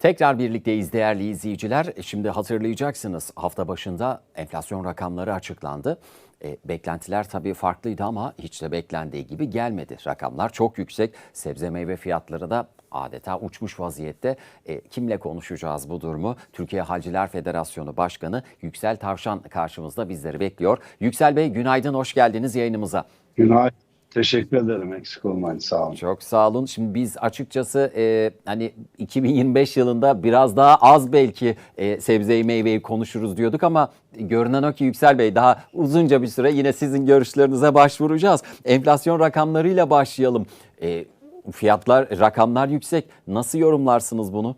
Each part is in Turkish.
Tekrar birlikteyiz değerli izleyiciler. Şimdi hatırlayacaksınız hafta başında enflasyon rakamları açıklandı. E, beklentiler tabii farklıydı ama hiç de beklendiği gibi gelmedi. Rakamlar çok yüksek. Sebze meyve fiyatları da adeta uçmuş vaziyette. E, kimle konuşacağız bu durumu? Türkiye Halciler Federasyonu Başkanı Yüksel Tavşan karşımızda bizleri bekliyor. Yüksel Bey günaydın, hoş geldiniz yayınımıza. Günaydın. Teşekkür ederim. Eksik olmayın. Sağ olun. Çok sağ olun. Şimdi biz açıkçası e, hani 2025 yılında biraz daha az belki e, sebzeyi meyveyi konuşuruz diyorduk ama görünen o ki Yüksel Bey daha uzunca bir süre yine sizin görüşlerinize başvuracağız. Enflasyon rakamlarıyla başlayalım. E, fiyatlar, rakamlar yüksek. Nasıl yorumlarsınız bunu?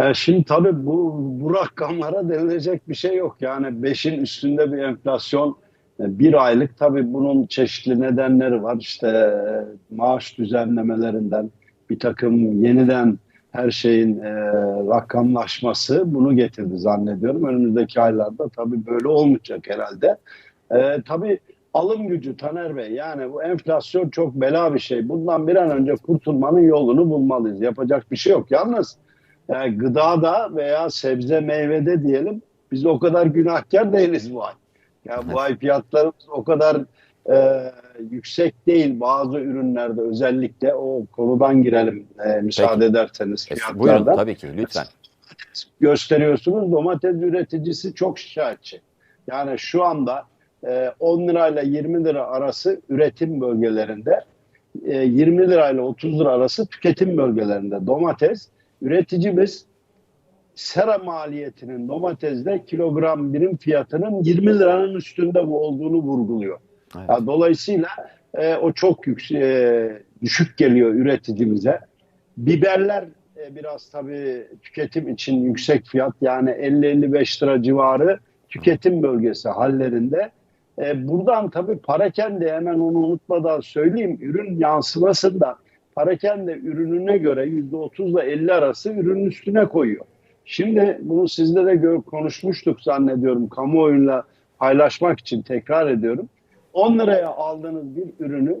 E, şimdi tabii bu, bu rakamlara denilecek bir şey yok. Yani 5'in üstünde bir enflasyon bir aylık tabii bunun çeşitli nedenleri var. İşte maaş düzenlemelerinden bir takım yeniden her şeyin e, rakamlaşması bunu getirdi zannediyorum. Önümüzdeki aylarda tabii böyle olmayacak herhalde. E, tabii alım gücü Taner Bey yani bu enflasyon çok bela bir şey. Bundan bir an önce kurtulmanın yolunu bulmalıyız. Yapacak bir şey yok. Yalnız e, gıdada veya sebze meyvede diyelim biz o kadar günahkar değiliz bu ay. Yani bu ay fiyatlarımız o kadar e, yüksek değil bazı ürünlerde özellikle o konudan girelim e, müsaade Peki. ederseniz E. Buyurun tabii ki lütfen. Gösteriyorsunuz domates üreticisi çok şikayetçi. Yani şu anda e, 10 lirayla 20 lira arası üretim bölgelerinde, e, 20 lirayla 30 lira arası tüketim bölgelerinde domates üreticimiz sera maliyetinin domatesde kilogram birim fiyatının 20 liranın üstünde olduğunu vurguluyor. Evet. Ya, dolayısıyla e, o çok yüksek, e, düşük geliyor üreticimize. Biberler e, biraz tabii tüketim için yüksek fiyat yani 50-55 lira civarı tüketim bölgesi hallerinde. E, buradan tabii parakende hemen onu unutmadan söyleyeyim ürün yansımasında parakende ürününe göre %30 ile 50 arası ürünün üstüne koyuyor. Şimdi bunu sizle de gö- konuşmuştuk zannediyorum kamuoyuyla paylaşmak için tekrar ediyorum. 10 liraya aldığınız bir ürünü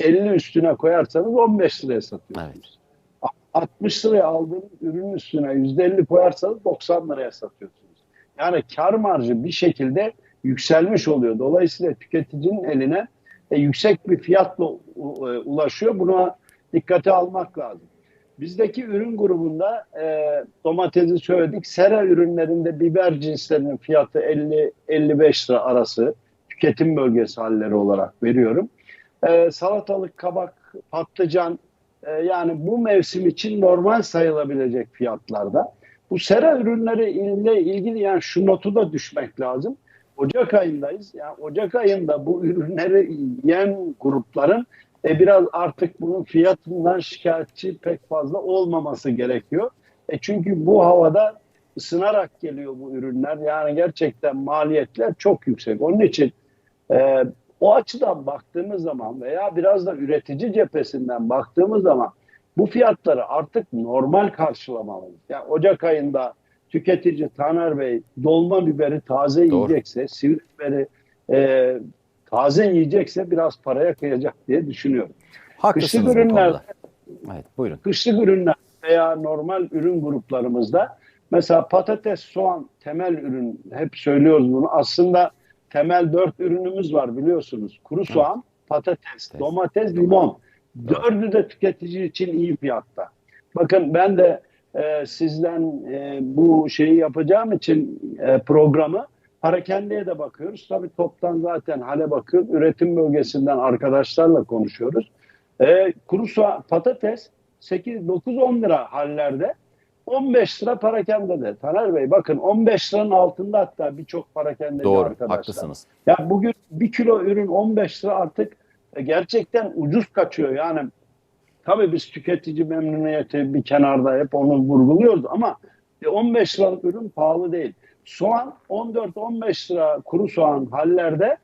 %50 üstüne koyarsanız 15 liraya satıyorsunuz. 60 liraya aldığınız ürünün üstüne %50 koyarsanız 90 liraya satıyorsunuz. Yani kar marjı bir şekilde yükselmiş oluyor. Dolayısıyla tüketicinin eline e, yüksek bir fiyatla e, ulaşıyor. Buna dikkate almak lazım. Bizdeki ürün grubunda e, domatesi söyledik. Sera ürünlerinde biber cinslerinin fiyatı 50-55 lira arası tüketim bölgesi halleri olarak veriyorum. E, salatalık, kabak, patlıcan e, yani bu mevsim için normal sayılabilecek fiyatlarda. Bu sera ürünleri ile ilgili yani şu notu da düşmek lazım. Ocak ayındayız. Yani Ocak ayında bu ürünleri yiyen grupların e, biraz artık bunun fiyatından şikayetçi pek fazla olmaması gerekiyor. E, çünkü bu havada ısınarak geliyor bu ürünler. Yani gerçekten maliyetler çok yüksek. Onun için e, o açıdan baktığımız zaman veya biraz da üretici cephesinden baktığımız zaman bu fiyatları artık normal karşılamalıyız. Yani Ocak ayında tüketici Taner Bey dolma biberi taze Doğru. yiyecekse, sivri biberi e, taze yiyecekse biraz paraya kıyacak diye düşünüyorum. Haklısınız Kışlık ürünler. Evet buyurun. kışlık ürünler veya normal ürün gruplarımızda mesela patates, soğan temel ürün hep söylüyoruz bunu. Aslında temel dört ürünümüz var biliyorsunuz. Kuru soğan, patates, Evet. domates, limon. Dördü de tüketici için iyi fiyatta. Bakın ben de e, sizden e, bu şeyi yapacağım için e, programı Parakendeye de bakıyoruz. Tabii toptan zaten hale bakıyoruz. Üretim bölgesinden arkadaşlarla konuşuyoruz. E, kuru soğan, patates 8, 9, 10 lira hallerde. 15 lira parakendede. Taner Bey bakın 15 liranın altında hatta birçok parakendeci Doğru arkadaşlar. haklısınız. Ya bugün bir kilo ürün 15 lira artık e, gerçekten ucuz kaçıyor. Yani tabii biz tüketici memnuniyeti bir kenarda hep onu vurguluyoruz ama e, 15 liralık ürün pahalı değil. Soğan 14-15 lira kuru soğan hallerde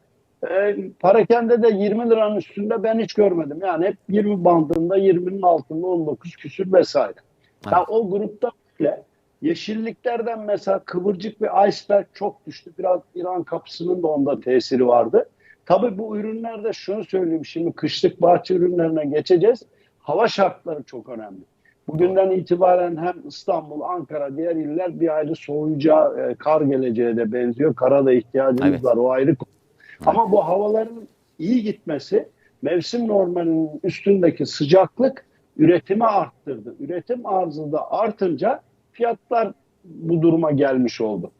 e, parakende de 20 liranın üstünde ben hiç görmedim. Yani hep 20 bandında 20'nin altında 19 küsür vesaire. Evet. o grupta bile yeşilliklerden mesela kıvırcık ve iceberg çok düştü. Biraz İran kapısının da onda tesiri vardı. Tabii bu ürünlerde şunu söyleyeyim şimdi kışlık bahçe ürünlerine geçeceğiz. Hava şartları çok önemli. Bugünden itibaren hem İstanbul, Ankara, diğer iller bir hayli soğuyacağı, e, kar geleceğe de benziyor. Kara da ihtiyacımız Evet. var, o ayrı konu. Ama bu havaların iyi gitmesi mevsim normalinin üstündeki sıcaklık üretimi arttırdı. Üretim arzı da artınca fiyatlar bu duruma gelmiş oldu.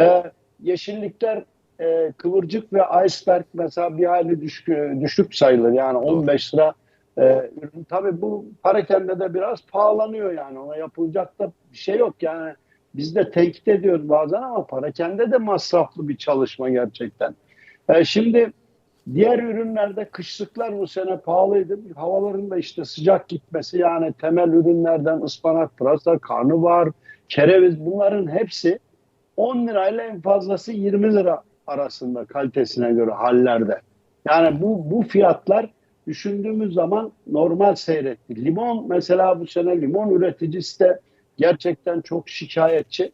Ee, yeşillikler e, kıvırcık ve iceberg mesela bir hayli düşük, düşük sayılır. Yani 15 lira e, ürün. Tabii bu parakende de biraz pahalanıyor yani. Ona yapılacak da bir şey yok. Yani biz de tenkit ediyoruz bazen ama parakende de masraflı bir çalışma gerçekten. E, şimdi diğer ürünlerde kışlıklar bu sene pahalıydı. Havaların da işte sıcak gitmesi yani temel ürünlerden ıspanak, pırasa, karnabahar, kereviz bunların hepsi 10 lirayla en fazlası 20 lira arasında kalitesine göre hallerde. Yani bu bu fiyatlar düşündüğümüz zaman normal seyretti. Limon mesela bu sene limon üreticisi de gerçekten çok şikayetçi.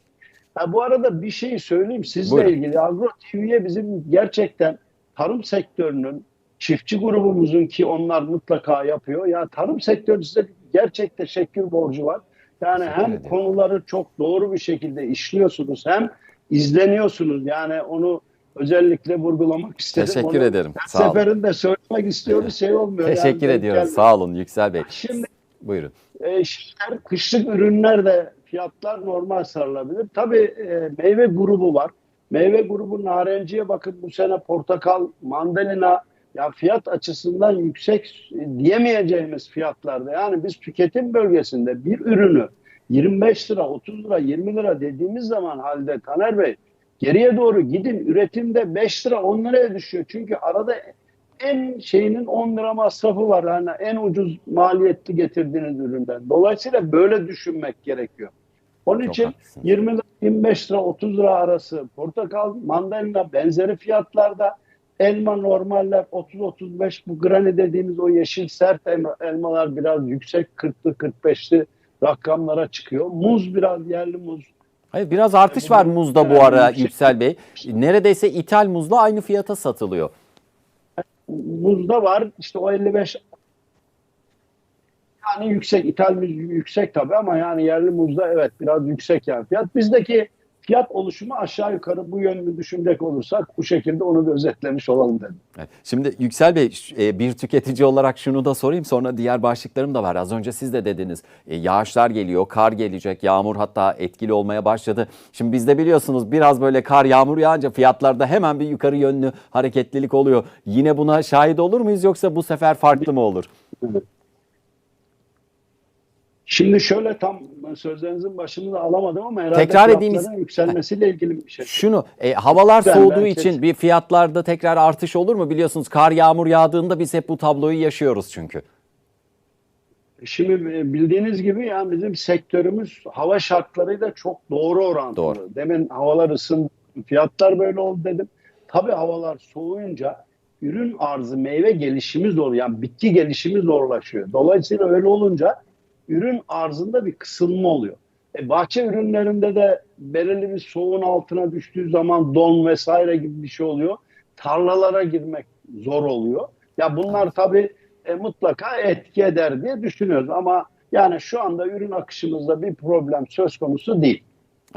Ha, bu arada bir şey söyleyeyim sizle Buyurun. ilgili. Agro TV'ye bizim gerçekten tarım sektörünün çiftçi grubumuzun ki onlar mutlaka yapıyor. Ya tarım sektörü size gerçek teşekkür borcu var. Yani hem konuları çok doğru bir şekilde işliyorsunuz hem izleniyorsunuz. Yani onu özellikle vurgulamak istedim. Teşekkür Onu ederim. her Sağ olun. seferinde söylemek istiyoruz şey olmuyor. Yani Teşekkür denk ediyoruz. gelmiyor. Sağ olun Yüksel Bey. Şimdi Buyurun. e, şeyler, kışlık ürünler de fiyatlar normal sarılabilir. Tabii e, meyve grubu var. Meyve grubu narenciye bakın bu sene portakal, mandalina ya fiyat açısından yüksek diyemeyeceğimiz fiyatlarda. Yani biz tüketim bölgesinde bir ürünü 25 lira, 30 lira, 20 lira dediğimiz zaman halde Taner Bey geriye doğru gidin üretimde 5 lira 10 liraya düşüyor. Çünkü arada en şeyinin 10 lira masrafı var. Yani en ucuz maliyetli getirdiğiniz üründen. Dolayısıyla böyle düşünmek gerekiyor. Onun Çok için haklısınız. 20 lira, 25 lira, 30 lira arası portakal, mandalina benzeri fiyatlarda elma normaller 30-35 bu granny dediğimiz o yeşil sert elma- elmalar biraz yüksek 40'lı 45'li rakamlara çıkıyor. Muz biraz yerli muz Hayır biraz artış var muzda bu ara yüksek- Yüksel Bey. Neredeyse ithal muzla aynı fiyata satılıyor. Muzda var işte o 55 yani yüksek ithal muz yüksek tabii ama yani yerli muzda evet biraz yüksek yani fiyat. Bizdeki fiyat oluşumu aşağı yukarı bu yönlü düşünecek olursak bu şekilde onu da özetlemiş olalım dedim. Evet. Şimdi Yüksel Bey e, bir tüketici olarak şunu da sorayım sonra diğer başlıklarım da var. Az önce siz de dediniz e, yağışlar geliyor, kar gelecek, yağmur hatta etkili olmaya başladı. Şimdi bizde biliyorsunuz biraz böyle kar yağmur yağınca fiyatlarda hemen bir yukarı yönlü hareketlilik oluyor. Yine buna şahit olur muyuz yoksa bu sefer farklı mı olur? Şimdi şöyle tam sözlerinizin başını da alamadım ama herhalde Tekrar edeyim. yükselmesiyle ilgili bir şey. Şunu e, havalar Ben- soğuduğu ben için bir fiyatlarda tekrar artış olur mu? Biliyorsunuz kar yağmur yağdığında biz hep bu tabloyu yaşıyoruz çünkü. Şimdi e, bildiğiniz gibi yani bizim sektörümüz hava şartlarıyla çok doğru orantılı. Doğru. Demin havalar ısındı, fiyatlar böyle oldu dedim. Tabii havalar soğuyunca ürün arzı, meyve gelişimi zor. Yani bitki gelişimi zorlaşıyor. Dolayısıyla öyle olunca ürün arzında bir kısılma oluyor. E, bahçe ürünlerinde de belirli bir soğuğun altına düştüğü zaman don vesaire gibi bir şey oluyor. Tarlalara girmek zor oluyor. Ya bunlar tabii e, mutlaka etki eder diye düşünüyoruz ama yani şu anda ürün akışımızda bir problem söz konusu değil.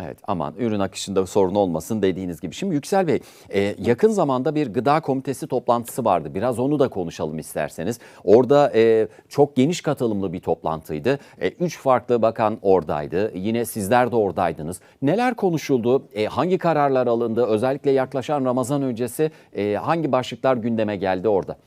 Evet aman ürün akışında sorun olmasın dediğiniz gibi. Şimdi Yüksel Bey e, yakın zamanda bir gıda komitesi toplantısı vardı. Biraz onu da konuşalım isterseniz. Orada e, çok geniş katılımlı bir toplantıydı. E, üç farklı bakan oradaydı. Yine sizler de oradaydınız. Neler konuşuldu? E, hangi kararlar alındı? Özellikle yaklaşan Ramazan öncesi e, hangi başlıklar gündeme geldi orada?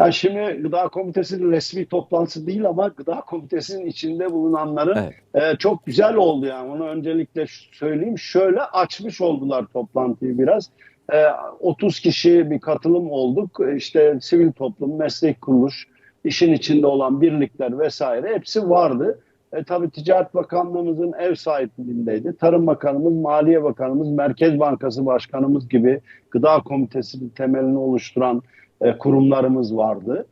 Yani şimdi gıda komitesinin resmi toplantısı değil ama gıda komitesinin içinde bulunanların Evet. e, çok güzel oldu yani. Onu öncelikle söyleyeyim. Şöyle açmış oldular toplantıyı biraz. E, 30 kişi bir katılım olduk. E, İşte sivil toplum, meslek kuruluş, işin içinde olan birlikler vesaire hepsi vardı. E, tabii Ticaret Bakanlığımızın ev sahipliğindeydi. Tarım Bakanımız, Maliye Bakanımız, Merkez Bankası Başkanımız gibi gıda komitesinin temelini oluşturan e, kurumlarımız vardı.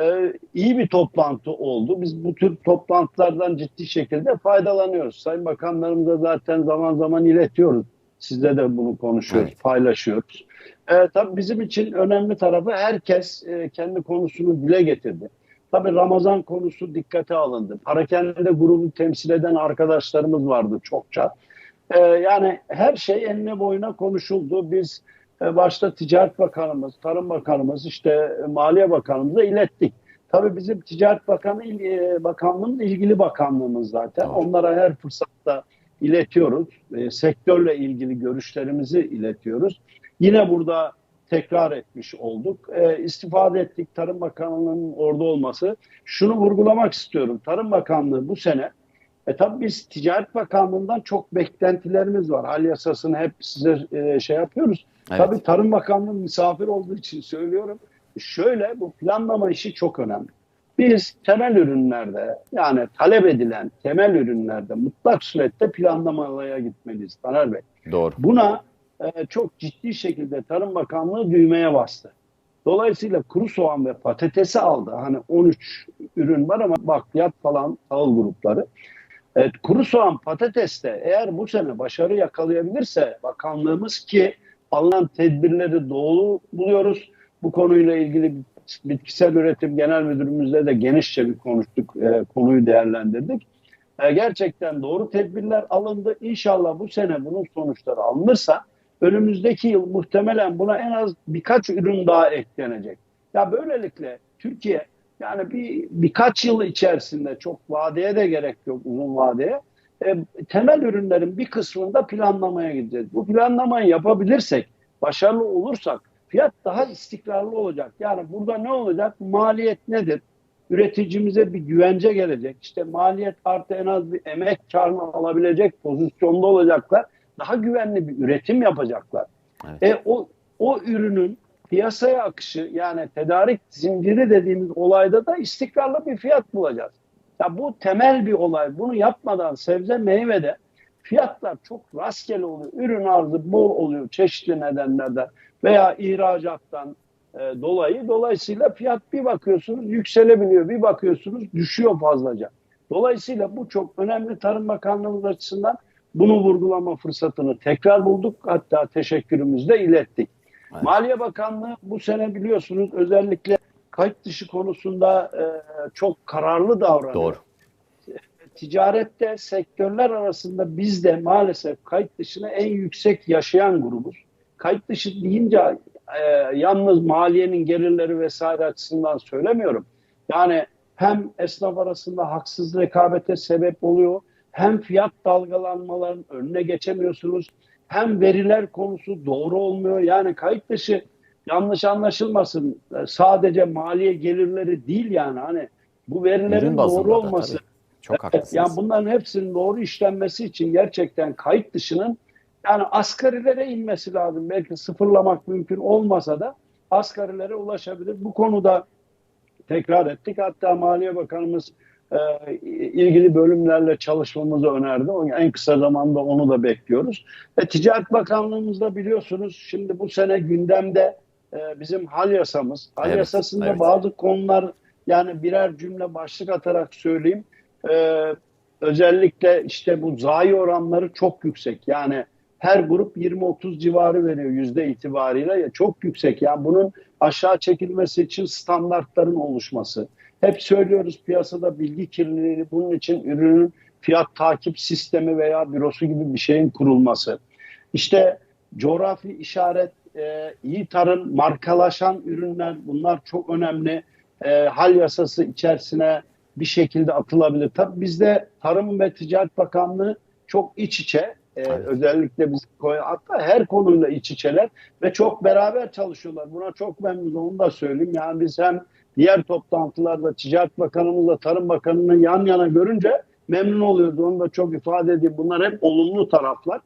E, iyi bir toplantı oldu. Biz bu tür toplantılardan ciddi şekilde faydalanıyoruz. Sayın Bakanlarımıza zaten zaman zaman iletiyoruz. Sizle de bunu konuşuyoruz, Evet. paylaşıyoruz. E, tabii bizim için önemli tarafı herkes e, kendi konusunu dile getirdi. Tabii Ramazan konusu dikkate alındı. Parakende grubu temsil eden arkadaşlarımız vardı çokça. Ee, yani her şey enine boyuna konuşuldu. Biz e, başta Ticaret Bakanımız, Tarım Bakanımız, işte e, Maliye Bakanımıza ilettik. Tabii bizim Ticaret Bakanı e, Bakanlığımız ilgili bakanlığımız zaten. Onlara her fırsatta iletiyoruz. E, sektörle ilgili görüşlerimizi iletiyoruz. Yine burada tekrar etmiş olduk. E, istifade ettik Tarım Bakanlığı'nın orada olması. Şunu vurgulamak istiyorum. Tarım Bakanlığı bu sene e tabii biz Ticaret Bakanlığı'ndan çok beklentilerimiz var. Hal yasasını hep size e, şey yapıyoruz. Evet. Tabii Tarım Bakanlığı misafir olduğu için söylüyorum. Şöyle bu planlama işi çok önemli. Biz temel ürünlerde yani talep edilen temel ürünlerde mutlak surette planlamaya gitmeliyiz Taner Bey. Doğru. Buna e, çok ciddi şekilde Tarım Bakanlığı düğmeye bastı. Dolayısıyla kuru soğan ve patatesi aldı. Hani 13 ürün var ama bakliyat falan tahıl grupları. Evet, kuru soğan patateste eğer bu sene başarı yakalayabilirse bakanlığımız ki alınan tedbirleri doğru buluyoruz. Bu konuyla ilgili bitkisel üretim genel müdürümüzle de genişçe bir konuştuk, e, konuyu değerlendirdik. E, gerçekten doğru tedbirler alındı. İnşallah bu sene bunun sonuçları alınırsa önümüzdeki yıl muhtemelen buna en az birkaç ürün daha eklenecek. Ya böylelikle Türkiye yani bir birkaç yıl içerisinde çok vadeye de gerek yok uzun vadeye. E, temel ürünlerin bir kısmında planlamaya gideceğiz. Bu planlamayı yapabilirsek, başarılı olursak fiyat daha istikrarlı olacak. Yani burada ne olacak? Maliyet nedir? Üreticimize bir güvence gelecek. İşte maliyet artı en az bir emek karını alabilecek pozisyonda olacaklar. Daha güvenli bir üretim yapacaklar. Evet. E, o, o ürünün piyasaya akışı yani tedarik zinciri dediğimiz olayda da istikrarlı bir fiyat bulacağız. Ya bu temel bir olay. Bunu yapmadan sebze meyvede fiyatlar çok rastgele oluyor. Ürün arzı bol oluyor çeşitli nedenlerden veya ihracattan e, dolayı. Dolayısıyla fiyat bir bakıyorsunuz yükselebiliyor, bir bakıyorsunuz düşüyor fazlaca. Dolayısıyla bu çok önemli Tarım Bakanlığımız açısından bunu vurgulama fırsatını tekrar bulduk. Hatta teşekkürümüzü de ilettik. Evet. Maliye Bakanlığı bu sene biliyorsunuz özellikle kayıt dışı konusunda e, çok kararlı davranıyor. Doğru. Ticarette sektörler arasında biz de maalesef kayıt dışına en yüksek yaşayan grubuz. Kayıt dışı deyince e, yalnız maliyenin gelirleri vesaire açısından söylemiyorum. Yani hem esnaf arasında haksız rekabete sebep oluyor, hem fiyat dalgalanmaların önüne geçemiyorsunuz, hem veriler konusu doğru olmuyor. Yani kayıt dışı yanlış anlaşılmasın e, sadece maliye gelirleri değil yani hani bu verilerin doğru da olması. tabii. Çok Evet, haklısınız. yani bunların hepsinin doğru işlenmesi için gerçekten kayıt dışının yani asgarilere inmesi lazım. Belki sıfırlamak mümkün olmasa da asgarilere ulaşabilir. Bu konuda tekrar ettik. Hatta Maliye Bakanımız e, ilgili bölümlerle çalışmamızı önerdi. En kısa zamanda onu da bekliyoruz. Ve Ticaret Bakanlığımızda biliyorsunuz şimdi bu sene gündemde e, bizim hal yasamız. Hal Evet, yasasında evet. bazı konular yani birer cümle başlık atarak söyleyeyim. Ee, özellikle işte bu zayi oranları çok yüksek. Yani her grup 20-30 civarı veriyor yüzde itibariyle. Ya çok yüksek. Yani bunun aşağı çekilmesi için standartların oluşması. Hep söylüyoruz piyasada bilgi kirliliği bunun için ürünün fiyat takip sistemi veya bürosu gibi bir şeyin kurulması. İşte coğrafi işaret, e, iyi tarım, markalaşan ürünler bunlar çok önemli. E, hal yasası içerisine bir şekilde atılabilir. Tabii bizde Tarım ve Ticaret Bakanlığı çok iç içe. Ee, Evet. Özellikle biz hatta her konuyla iç içeler ve çok beraber çalışıyorlar. Buna çok memnunuz onu da söyleyeyim. Yani biz hem diğer toplantılarda Ticaret Bakanımızla Tarım Bakanı'nı yan yana görünce memnun oluyoruz. Onu da çok ifade edeyim. Bunlar hep olumlu taraflar.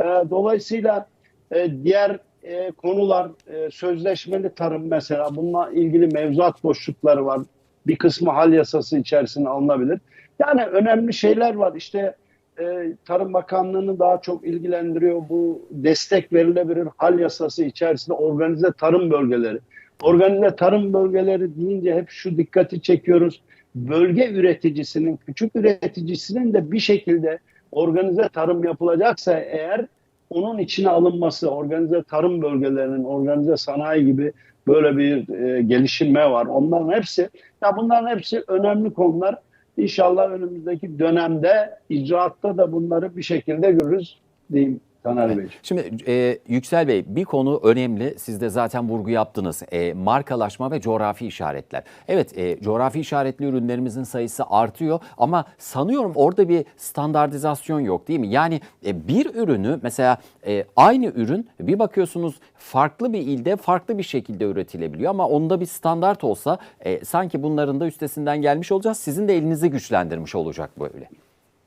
Ee, dolayısıyla e, diğer e, konular e, sözleşmeli tarım mesela bununla ilgili mevzuat boşlukları var bir kısmı hal yasası içerisine alınabilir. Yani önemli şeyler var. İşte e, Tarım Bakanlığı'nı daha çok ilgilendiriyor bu destek verilebilir hal yasası içerisinde organize tarım bölgeleri. Organize tarım bölgeleri deyince hep şu dikkati çekiyoruz. Bölge üreticisinin, küçük üreticisinin de bir şekilde organize tarım yapılacaksa eğer onun içine alınması, organize tarım bölgelerinin, organize sanayi gibi Böyle bir e, gelişme var. Onların hepsi ya bunların hepsi önemli konular. İnşallah önümüzdeki dönemde icraatta da bunları bir şekilde görürüz diyeyim Taner Bey. Şimdi e, Yüksel Bey bir konu önemli. Siz de zaten vurgu yaptınız. E, markalaşma ve coğrafi işaretler. Evet e, coğrafi işaretli ürünlerimizin sayısı artıyor ama sanıyorum orada bir standartizasyon yok değil mi? Yani e, bir ürünü mesela e, aynı ürün bir bakıyorsunuz farklı bir ilde farklı bir şekilde üretilebiliyor ama onda bir standart olsa e, sanki bunların da üstesinden gelmiş olacağız. Sizin de elinizi güçlendirmiş olacak böyle.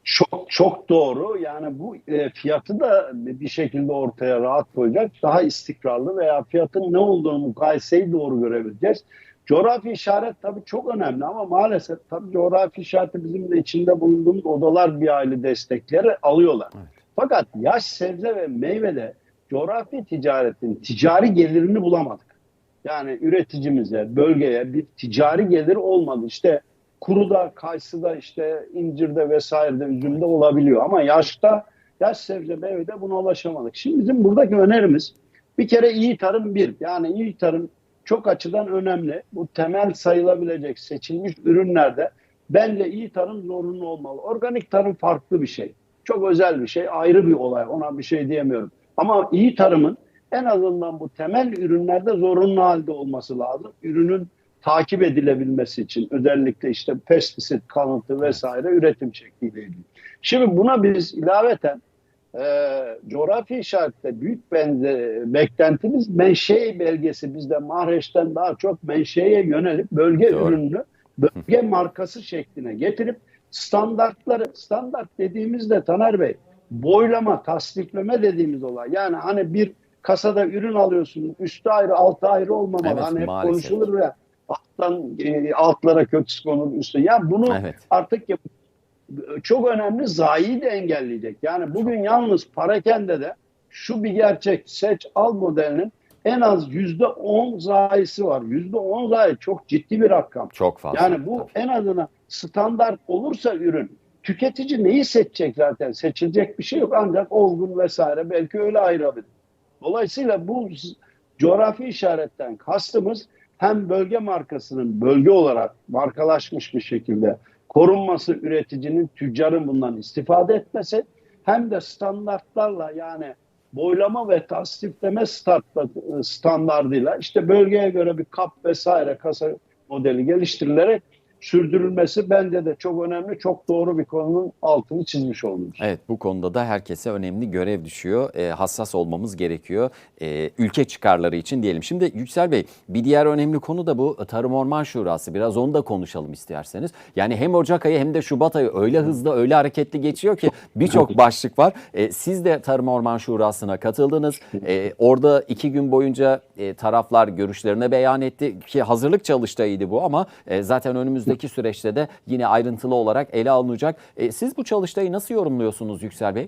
Çok çok doğru. Yani bu e, fiyatı da bir şekilde ortaya rahat koyacak. Daha istikrarlı veya fiyatın ne olduğunu mukayeseyi doğru görebileceğiz. Coğrafi işaret tabii çok önemli ama maalesef tabii coğrafi işareti bizim de içinde bulunduğumuz odalar bir aile destekleri alıyorlar. Fakat yaş sebze ve meyvede coğrafi ticaretin ticari gelirini bulamadık. Yani üreticimize, bölgeye bir ticari gelir olmadı. İşte kuruda, kayısıda, işte incirde vesairede, üzümde olabiliyor. Ama yaşta, yaş sebze meyvede buna ulaşamadık. Şimdi bizim buradaki önerimiz bir kere iyi tarım bir. Yani iyi tarım çok açıdan önemli. Bu temel sayılabilecek seçilmiş ürünlerde bence iyi tarım zorunlu olmalı. Organik tarım farklı bir şey. Çok özel bir şey, ayrı bir olay. Ona bir şey diyemiyorum. Ama iyi tarımın en azından bu temel ürünlerde zorunlu halde olması lazım. Ürünün takip edilebilmesi için özellikle işte pestisit, kalıntı vesaire üretim şekliyle ilgili. Şimdi buna biz ilaveten e, coğrafi işarette büyük benze, beklentimiz menşe belgesi bizde Mahreç'ten daha çok menşeye yönelip bölge Doğru. ürününü bölge markası şekline getirip standartları standart dediğimizde Taner Bey boylama, tasdifleme dediğimiz olay. Yani hani bir kasada ürün alıyorsunuz üstü ayrı altı ayrı olmamalı. Evet, hani hep maalesef. konuşulur ya alttan e, altlara kötü konur üstü. Yani bunu Evet. artık yap- çok önemli zayi de engelleyecek. Yani bugün yalnız parakende de şu bir gerçek seç al modelinin en az yüzde on zayisi var. Yüzde on zayi çok ciddi bir rakam. Çok fazla. Yani bu en azından standart olursa ürün tüketici neyi seçecek zaten? Seçilecek bir şey yok ancak olgun vesaire belki öyle ayırabilir. Dolayısıyla bu coğrafi işaretten kastımız hem bölge markasının bölge olarak markalaşmış bir şekilde korunması, üreticinin, tüccarın bundan istifade etmesi hem de standartlarla yani boylama ve tasdifleme startla- standardıyla işte bölgeye göre bir kap vesaire kasa modeli geliştirilerek sürdürülmesi bence de çok önemli, çok doğru bir konunun altını çizmiş olduk. Evet bu konuda da herkese önemli görev düşüyor. E, hassas olmamız gerekiyor. E, ülke çıkarları için diyelim. Şimdi Yüksel Bey bir diğer önemli konu da bu Tarım Orman Şurası. Biraz onu da konuşalım isterseniz. Yani hem Ocak ayı hem de Şubat ayı öyle hızlı öyle hareketli geçiyor ki birçok başlık var. E, siz de Tarım Orman Şurası'na katıldınız. E, orada iki gün boyunca e, taraflar görüşlerine beyan etti ki hazırlık çalıştayıydı bu ama e, zaten önümüzdeki süreçte de yine ayrıntılı olarak ele alınacak. E, siz bu çalıştayı nasıl yorumluyorsunuz Yüksel Bey?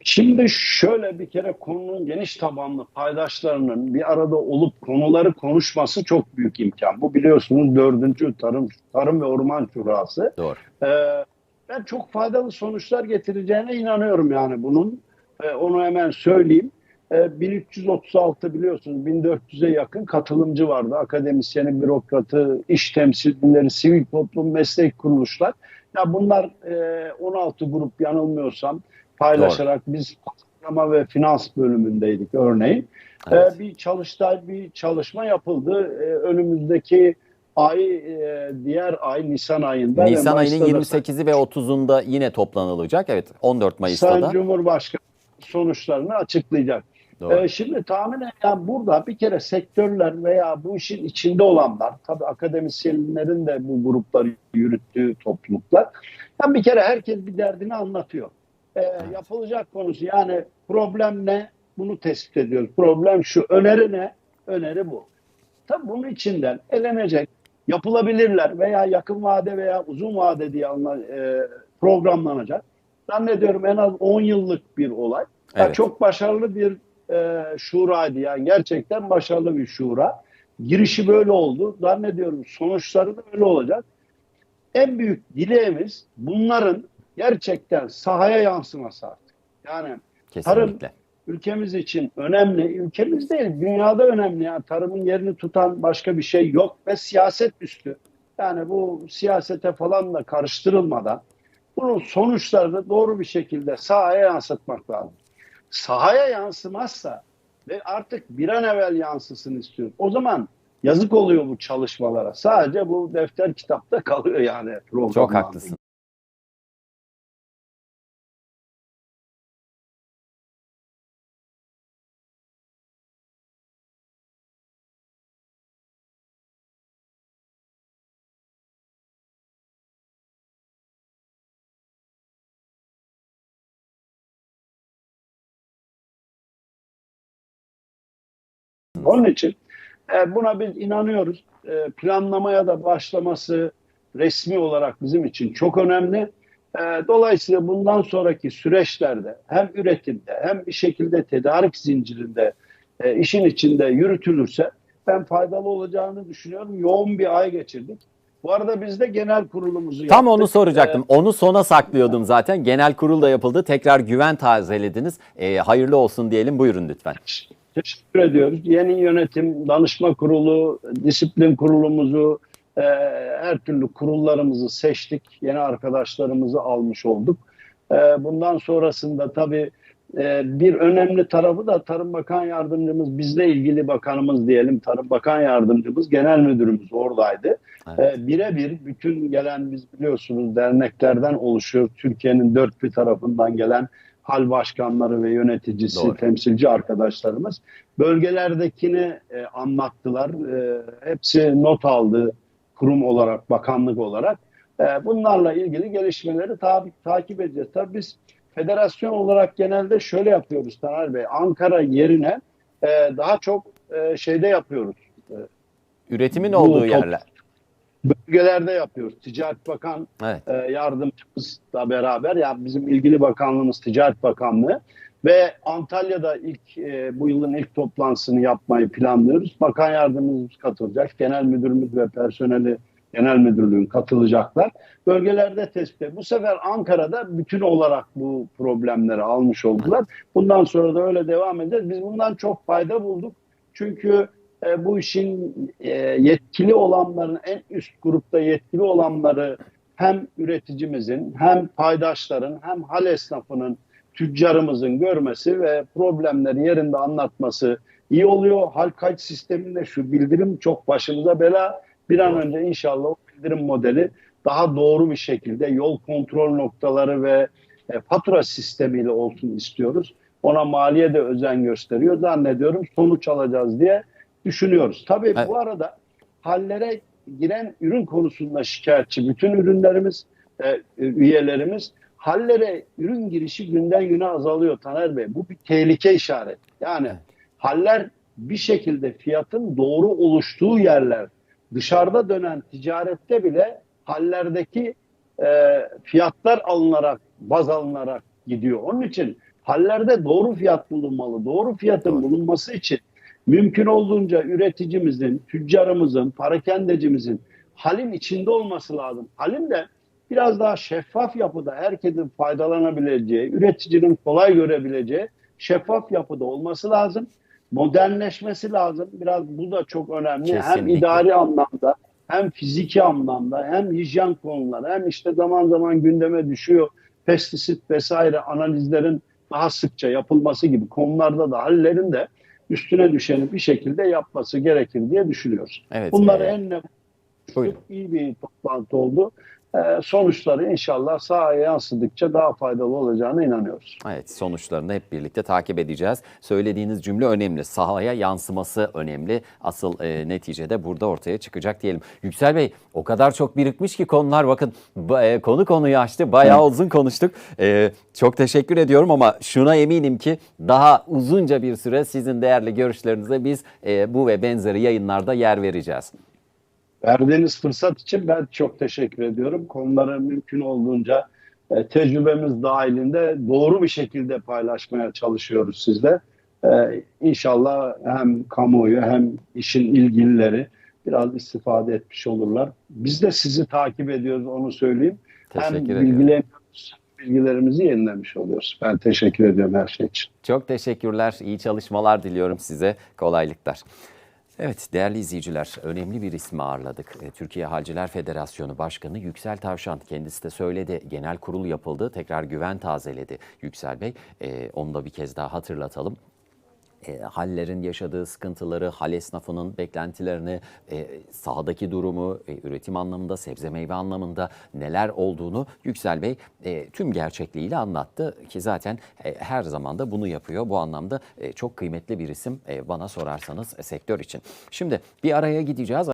Şimdi şöyle bir kere konunun geniş tabanlı paydaşlarının bir arada olup konuları konuşması çok büyük imkan. Bu biliyorsunuz dördüncü Tarım Tarım ve Orman Şurası. Doğru. Ee, ben çok faydalı sonuçlar getireceğine inanıyorum yani bunun. Ee, onu hemen söyleyeyim. Ee, 1336 biliyorsunuz 1400'e yakın katılımcı vardı. Akademisyeni, bürokratı, iş temsilcileri, sivil toplum, meslek kuruluşlar. Ya bunlar e, 16 grup yanılmıyorsam paylaşarak biz pazarlama ve finans bölümündeydik örneğin. Evet. Ee, bir çalıştay, bir çalışma yapıldı. Ee, önümüzdeki ay, e, diğer ay Nisan ayında. Nisan ayının Mayıs'ta da 28'i ve 30'unda yine toplanılacak. Evet 14 Mayıs'ta Sayın da. Cumhurbaşkanı sonuçlarını açıklayacak. Doğru. Ee, şimdi tahminen yani burada bir kere sektörler veya bu işin içinde olanlar, tabii akademisyenlerin de bu grupları yürüttüğü topluluklar. Yani bir kere herkes bir derdini anlatıyor. Ee, Yapılacak konusu yani problem ne? Bunu tespit ediyoruz. Problem şu, öneri ne? Öneri bu. Tabii bunun içinden elenecek, yapılabilirler veya yakın vade veya uzun vade diye anla- e, programlanacak. Zannediyorum en az 10 yıllık bir olay. Evet. Çok başarılı bir e, şuraydı yani gerçekten başarılı bir şura. Girişi böyle oldu. Zannediyorum sonuçları da öyle olacak. En büyük dileğimiz bunların gerçekten sahaya yansıması artık. Yani Kesinlikle. ülkemiz için önemli. Ülkemiz değil, dünyada önemli. Yani tarımın yerini tutan başka bir şey yok ve siyaset üstü. Yani bu siyasete falan da karıştırılmadan bunun sonuçlarını doğru bir şekilde sahaya yansıtmak lazım. Sahaya yansımazsa ve artık bir an evvel yansısın istiyoruz. O zaman yazık oluyor bu çalışmalara. Sadece bu defter kitapta kalıyor yani. Çok haklısın. Onun için e, buna biz inanıyoruz. E, planlamaya da başlaması resmi olarak bizim için çok önemli. E, dolayısıyla bundan sonraki süreçlerde hem üretimde hem bir şekilde tedarik zincirinde e, işin içinde yürütülürse ben faydalı olacağını düşünüyorum. Yoğun bir ay geçirdik. Bu arada biz de genel kurulumuzu yaptık. Tam onu soracaktım. Onu sona saklıyordum zaten. Genel kurul da yapıldı. Tekrar güven tazelediniz. Ee, hayırlı olsun diyelim. Buyurun lütfen. Teşekkür ediyoruz. Yeni yönetim, danışma kurulu, disiplin kurulumuzu, e, her türlü kurullarımızı seçtik. Yeni arkadaşlarımızı almış olduk. E, bundan sonrasında tabii e, bir önemli tarafı da Tarım Bakan Yardımcımız, bizle ilgili bakanımız diyelim, Tarım Bakan Yardımcımız, Genel Müdürümüz oradaydı. Evet. E, birebir bütün gelen biz biliyorsunuz derneklerden oluşuyor. Türkiye'nin dört bir tarafından gelen hal başkanları ve yöneticisi, Doğru. temsilci arkadaşlarımız bölgelerdekini e, anlattılar. E, hepsi not aldı kurum olarak, bakanlık olarak. E, bunlarla ilgili gelişmeleri tabi, takip edeceğiz. Tabii biz federasyon olarak genelde şöyle yapıyoruz Taner Bey. Ankara yerine e, daha çok e, şeyde yapıyoruz. Üretimin Bu olduğu top- yerler. Bölgelerde yapıyoruz. Ticaret Bakan Evet. e, yardımcımızla beraber ya bizim ilgili bakanlığımız Ticaret Bakanlığı ve Antalya'da ilk e, bu yılın ilk toplantısını yapmayı planlıyoruz. Bakan yardımcımız katılacak. Genel müdürümüz ve personeli genel müdürlüğün katılacaklar. Bölgelerde tespit. Bu sefer Ankara'da bütün olarak bu problemleri almış oldular. Bundan sonra da öyle devam edeceğiz. Biz bundan çok fayda bulduk. Çünkü e, bu işin e, yetkili olanların en üst grupta yetkili olanları hem üreticimizin hem paydaşların hem hal esnafının tüccarımızın görmesi ve problemleri yerinde anlatması iyi oluyor. Hal kayıt sisteminde şu bildirim çok başımıza bela. Bir an önce inşallah o bildirim modeli daha doğru bir şekilde yol kontrol noktaları ve e, fatura sistemiyle olsun istiyoruz. Ona maliye de özen gösteriyor. Zannediyorum sonuç alacağız diye düşünüyoruz. Tabii Evet. bu arada hallere giren ürün konusunda şikayetçi bütün ürünlerimiz, e, üyelerimiz hallere ürün girişi günden güne azalıyor Taner Bey. Bu bir tehlike işareti. Yani haller bir şekilde fiyatın doğru oluştuğu yerler dışarıda dönen ticarette bile hallerdeki e, fiyatlar alınarak, baz alınarak gidiyor. Onun için hallerde doğru fiyat bulunmalı. Doğru fiyatın bulunması için mümkün olduğunca üreticimizin, tüccarımızın, parakendecimizin halin içinde olması lazım. Halin de biraz daha şeffaf yapıda herkesin faydalanabileceği, üreticinin kolay görebileceği şeffaf yapıda olması lazım. Modernleşmesi lazım. Biraz bu da çok önemli. Hem Kesinlikle. idari anlamda hem fiziki anlamda hem hijyen konuları hem işte zaman zaman gündeme düşüyor pestisit vesaire analizlerin daha sıkça yapılması gibi konularda da hallerin de üstüne düşeni bir şekilde yapması gerekir diye düşünüyoruz. Evet. Bunları e, en iyi bir toplantı oldu. Ee, sonuçları inşallah sahaya yansıdıkça daha faydalı olacağına inanıyoruz. Evet sonuçlarını hep birlikte takip edeceğiz. Söylediğiniz cümle önemli. Sahaya yansıması önemli. Asıl e, neticede burada ortaya çıkacak diyelim. Yüksel Bey o kadar çok birikmiş ki konular bakın ba- e, konu konuyu açtı. Bayağı uzun konuştuk. E, çok teşekkür ediyorum ama şuna eminim ki daha uzunca bir süre sizin değerli görüşlerinize biz e, bu ve benzeri yayınlarda yer vereceğiz. Verdiğiniz fırsat için ben çok teşekkür ediyorum. Konuları mümkün olduğunca e, tecrübemiz dahilinde doğru bir şekilde paylaşmaya çalışıyoruz sizle. E, inşallah hem kamuoyu hem işin ilgilileri biraz istifade etmiş olurlar. Biz de sizi takip ediyoruz onu söyleyeyim. Teşekkür hem bilgileniyoruz, bilgilerimizi yenilemiş oluyoruz. Ben teşekkür ediyorum her şey için. Çok teşekkürler. İyi çalışmalar diliyorum size. Kolaylıklar. Evet değerli izleyiciler önemli bir ismi ağırladık. E, Türkiye Halciler Federasyonu Başkanı Yüksel Tavşan kendisi de söyledi. Genel kurul yapıldı. Tekrar güven tazeledi Yüksel Bey. E, onu da bir kez daha hatırlatalım. E, hallerin yaşadığı sıkıntıları, hal esnafının beklentilerini, e, sahadaki durumu, e, üretim anlamında, sebze meyve anlamında neler olduğunu Yüksel Bey e, tüm gerçekliğiyle anlattı ki zaten e, her zaman da bunu yapıyor. Bu anlamda e, çok kıymetli bir isim e, bana sorarsanız e, sektör için. Şimdi bir araya gideceğiz.